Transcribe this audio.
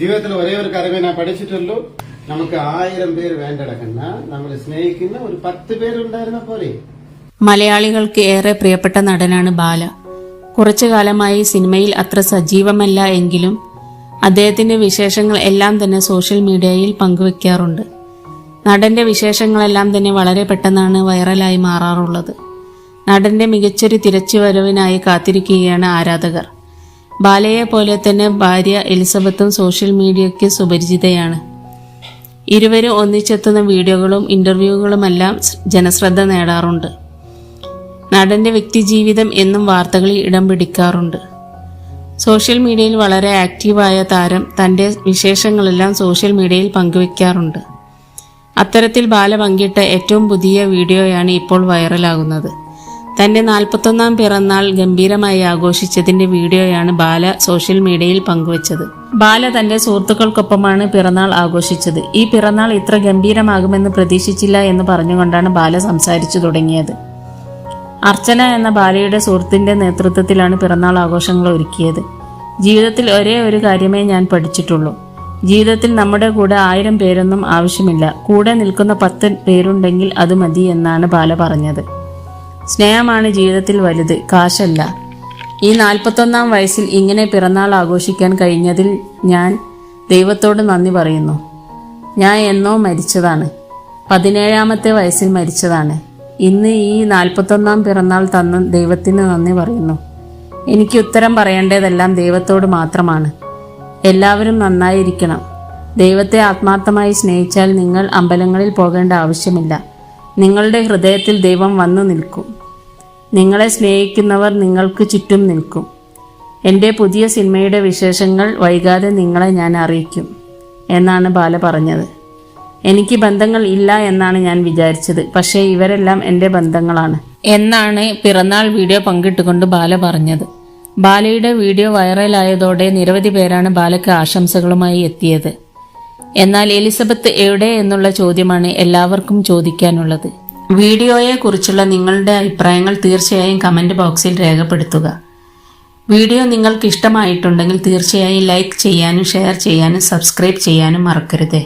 ജീവിതത്തിൽ ഒരേ ഒരു കാര്യമേ ഞാൻ പഠിച്ചിട്ടുള്ളൂ. നമുക്ക് ആയിരം പേര് വേണ്ടടക്കുന്ന നമ്മളെ സ്നേഹിക്കുന്ന ഒരു പത്ത് പേരുണ്ടായിരുന്ന പോലെ. മലയാളികൾക്ക് ഏറെ പ്രിയപ്പെട്ട നടനാണ് ബാല. കുറച്ചു കാലമായി സിനിമയിൽ അത്ര സജീവമല്ല എങ്കിലും അദ്ദേഹത്തിന്റെ വിശേഷങ്ങൾ എല്ലാം തന്നെ സോഷ്യൽ മീഡിയയിൽ പങ്കുവെക്കാറുണ്ട്. നടന്റെ വിശേഷങ്ങളെല്ലാം തന്നെ വളരെ പെട്ടെന്നാണ് വൈറലായി മാറാറുള്ളത്. നടന്റെ മികച്ചൊരു തിരച്ചുവരവിനായി കാത്തിരിക്കുകയാണ് ആരാധകർ. ബാലയെ പോലെ തന്നെ ഭാര്യ എലിസബത്തും സോഷ്യൽ മീഡിയയ്ക്ക് സുപരിചിതയാണ്. ഇരുവരും ഒന്നിച്ചെത്തുന്ന വീഡിയോകളും ഇന്റർവ്യൂകളുമെല്ലാം ജനശ്രദ്ധ നേടാറുണ്ട്. നടന്റെ വ്യക്തിജീവിതം എന്നും വാർത്തകളിൽ ഇടം പിടിക്കാറുണ്ട്. സോഷ്യൽ മീഡിയയിൽ വളരെ ആക്റ്റീവായ താരം തന്റെ വിശേഷങ്ങളെല്ലാം സോഷ്യൽ മീഡിയയിൽ പങ്കുവെക്കാറുണ്ട്. അത്തരത്തിൽ ബാല പങ്കിട്ട ഏറ്റവും പുതിയ വീഡിയോയാണ് ഇപ്പോൾ വൈറലാകുന്നത്. തന്റെ നാൽപ്പത്തൊന്നാം പിറന്നാൾ ഗംഭീരമായി ആഘോഷിച്ചതിന്റെ വീഡിയോയാണ് ബാല സോഷ്യൽ മീഡിയയിൽ പങ്കുവച്ചത്. ബാല തന്റെ സുഹൃത്തുക്കൾക്കൊപ്പമാണ് പിറന്നാൾ ആഘോഷിച്ചത്. ഈ പിറന്നാൾ ഇത്ര ഗംഭീരമാകുമെന്ന് പ്രതീക്ഷിച്ചില്ല എന്ന് പറഞ്ഞുകൊണ്ടാണ് ബാല സംസാരിച്ചു തുടങ്ങിയത്. അർച്ചന എന്ന ബാലയുടെ സുഹൃത്തിന്റെ നേതൃത്വത്തിലാണ് പിറന്നാൾ ആഘോഷങ്ങൾ ഒരുക്കിയത്. ജീവിതത്തിൽ ഒരേ ഒരു കാര്യമേ ഞാൻ പഠിച്ചിട്ടുള്ളൂ. ജീവിതത്തിൽ നമ്മുടെ കൂടെ ആയിരം പേരൊന്നും ആവശ്യമില്ല. കൂടെ നിൽക്കുന്ന പത്ത് പേരുണ്ടെങ്കിൽ അത് മതി എന്നാണ് ബാല പറഞ്ഞത്. സ്നേഹമാണ് ജീവിതത്തിൽ വലുത് കാശല്ല. ഈ നാൽപ്പത്തൊന്നാം വയസ്സിൽ ഇങ്ങനെ പിറന്നാൾ ആഘോഷിക്കാൻ കഴിഞ്ഞതിൽ ഞാൻ ദൈവത്തോട് നന്ദി പറയുന്നു. ഞാൻ എന്നോ മരിച്ചതാണ്. പതിനേഴാമത്തെ വയസ്സിൽ മരിച്ചതാണ്. ഇന്ന് ഈ നാൽപ്പത്തൊന്നാം പിറന്നാൾ തന്ന ദൈവത്തിന് നന്ദി പറയുന്നു. എനിക്ക് ഉത്തരം പറയേണ്ടതെല്ലാം ദൈവത്തോട് മാത്രമാണ്. എല്ലാവരും നന്നായിരിക്കണം. ദൈവത്തെ ആത്മാർത്ഥമായി സ്നേഹിച്ചാൽ നിങ്ങൾ അമ്പലങ്ങളിൽ പോകേണ്ട ആവശ്യമില്ല. നിങ്ങളുടെ ഹൃദയത്തിൽ ദൈവം വന്നു നിൽക്കും. നിങ്ങളെ സ്നേഹിക്കുന്നവർ നിങ്ങൾക്ക് ചുറ്റും നിൽക്കും. എന്റെ പുതിയ സിനിമയുടെ വിശേഷങ്ങൾ വൈകാതെ നിങ്ങളെ ഞാൻ അറിയിക്കും എന്നാണ് ബാല പറഞ്ഞത്. എനിക്ക് ബന്ധങ്ങൾ ഇല്ല എന്നാണ് ഞാൻ വിചാരിച്ചത്. പക്ഷേ ഇവരെല്ലാം എന്റെ ബന്ധങ്ങളാണ്. എന്നാണ് പിറന്നാൾ വീഡിയോ പങ്കിട്ടുകൊണ്ട് ബാല പറഞ്ഞത്. ബാലയുടെ വീഡിയോ വൈറലായതോടെ നിരവധി പേരാണ് ബാലയ്ക്ക് ആശംസകളുമായി എത്തിയത്. എന്നാൽ എലിസബത്ത് എവിടെ എന്നുള്ള ചോദ്യമാണ് എല്ലാവർക്കും ചോദിക്കാനുള്ളത്. വീഡിയോയെ കുറിച്ചുള്ള നിങ്ങളുടെ അഭിപ്രായങ്ങൾ തീർച്ചയായും കമന്റ് ബോക്സിൽ രേഖപ്പെടുത്തുക. വീഡിയോ നിങ്ങൾക്ക് ഇഷ്ടമായിട്ടുണ്ടെങ്കിൽ തീർച്ചയായും ലൈക്ക് ചെയ്യാനും ഷെയർ ചെയ്യാനും സബ്സ്ക്രൈബ് ചെയ്യാനും മറക്കരുതേ.